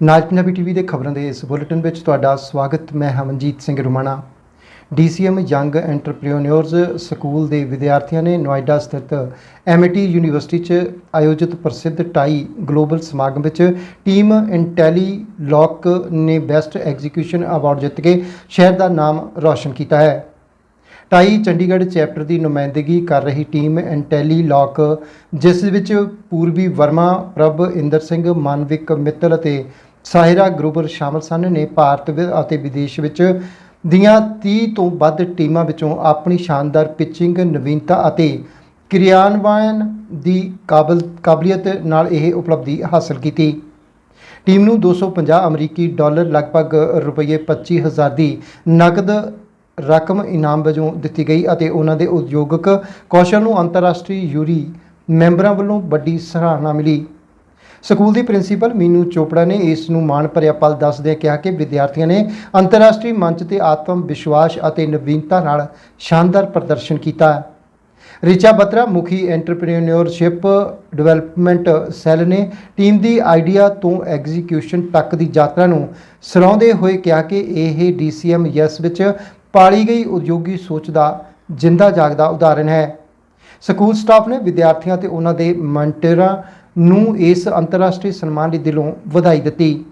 ਨਾਜ Punjabi TV ਦੇ ਖਬਰਾਂ ਦੇ ਇਸ ਬੁਲੇਟਿਨ ਵਿੱਚ ਤੁਹਾਡਾ ਸਵਾਗਤ। ਮੈਂ Hamanjeet Singh Rumana. DCM young entrepreneurs school ਦੇ ਵਿਦਿਆਰਥੀਆਂ ਨੇ ਨੋਇਡਾ ਸਥਿਤ ਐਮਟੀ ਯੂਨੀਵਰਸਿਟੀ 'ਚ ਆਯੋਜਿਤ ਪ੍ਰਸਿੱਧ ਟਾਈ ਗਲੋਬਲ ਸਮਾਗਮ ਵਿੱਚ ਟੀਮ ਇੰਟੈਲੀ ਲੌਕ ਨੇ ਬੈਸਟ ਐਗਜ਼ੀਕਿਊਸ਼ਨ ਅਵਾਰਡ ਜਿੱਤ ਕੇ ਸ਼ਹਿਰ ਦਾ ਨਾਮ ਰੌਸ਼ਨ ਕੀਤਾ ਹੈ। ਟਾਈ ਚੰਡੀਗੜ੍ਹ ਚੈਪਟਰ ਦੀ ਨੁਮਾਇੰਦਗੀ ਕਰ ਰਹੀ ਟੀਮ ਇੰਟੈਲੀ ਲੌਕ ਜਿਸ ਵਿੱਚ ਪੂਰਬੀ ਵਰਮਾ, ਪ੍ਰਭ ਇੰਦਰ ਸਿੰਘ, ਮਾਨਵਿਕ ਮਿੱਤਲ ਅਤੇ ਸਾਹਿਰਾ ਗਰੁੱਬਰ ਸ਼ਾਮਲ ਸਨ ਨੇ ਭਾਰਤ ਅਤੇ ਵਿਦੇਸ਼ ਵਿੱਚ ਦੀਆਂ 30 ਤੋਂ ਵੱਧ ਟੀਮਾਂ ਵਿੱਚੋਂ ਆਪਣੀ ਸ਼ਾਨਦਾਰ ਪਿਚਿੰਗ ਨਵੀਨਤਾ ਅਤੇ ਕਿਰਿਆਨਵਯਨ ਦੀ ਕਾਬਲ ਕਾਬਲੀਅਤ ਨਾਲ ਇਹ ਉਪਲਬਧੀ ਹਾਸਲ ਕੀਤੀ। ਟੀਮ ਨੂੰ 250 ਅਮਰੀਕੀ ਡਾਲਰ ਲਗਭਗ ਰੁਪਏ 25000 ਦੀ ਨਕਦ ਰਕਮ ਇਨਾਮ ਵਜੋਂ ਦਿੱਤੀ ਗਈ ਅਤੇ ਉਹਨਾਂ ਦੇ ਉਦਯੋਗਿਕ ਕੌਸ਼ਲ ਨੂੰ ਅੰਤਰਰਾਸ਼ਟਰੀ ਯੂਰੀ ਮੈਂਬਰਾਂ ਵੱਲੋਂ ਵੱਡੀ ਸਰਾਹਨਾ ਮਿਲੀ। ਸਕੂਲ ਦੀ ਪ੍ਰਿੰਸੀਪਲ ਮੀਨੂ ਚੋਪੜਾ ਨੇ ਇਸ ਨੂੰ ਮਾਣ ਭਰਿਆ ਪਲ ਦੱਸਦਿਆਂ ਕਿਹਾ ਕਿ ਵਿਦਿਆਰਥੀਆਂ ਨੇ ਅੰਤਰਰਾਸ਼ਟਰੀ ਮੰਚ ਤੇ ਆਤਮ ਵਿਸ਼ਵਾਸ ਅਤੇ ਨਵੀਨਤਾ ਨਾਲ ਸ਼ਾਨਦਾਰ ਪ੍ਰਦਰਸ਼ਨ ਕੀਤਾ। ਰਿਚਾ ਬਤਰਾ, ਮੁਖੀ ਐਂਟਰਪ੍ਰੀਨਿਓਰਸ਼ਿਪ ਡਿਵੈਲਪਮੈਂਟ ਸੈੱਲ ਨੇ ਟੀਮ ਦੀ ਆਈਡੀਆ ਤੋਂ ਐਗਜ਼ੀਕਿਊਸ਼ਨ ਤੱਕ ਦੀ ਯਾਤਰਾ ਨੂੰ ਸਰਾਉਂਦੇ ਹੋਏ ਕਿਹਾ ਕਿ ਇਹ ਡੀਸੀਐਮ ਯੈਸ ਵਿੱਚ ਪਾਲੀ ਗਈ ਉਦਯੋਗੀ ਸੋਚ ਦਾ ਜਿੰਦਾ ਜਾਗਦਾ ਉਦਾਹਰਣ ਹੈ। ਸਕੂਲ ਸਟਾਫ ਨੇ ਵਿਦਿਆਰਥੀਆਂ ਤੇ ਉਹਨਾਂ ਦੇ ਮੰਟਰਾਂ ਨੂੰ ਇਸ ਅੰਤਰਰਾਸ਼ਟਰੀ ਸਨਮਾਨ ਲਈ ਦਿਲੋਂ ਵਧਾਈ ਦਿੱਤੀ।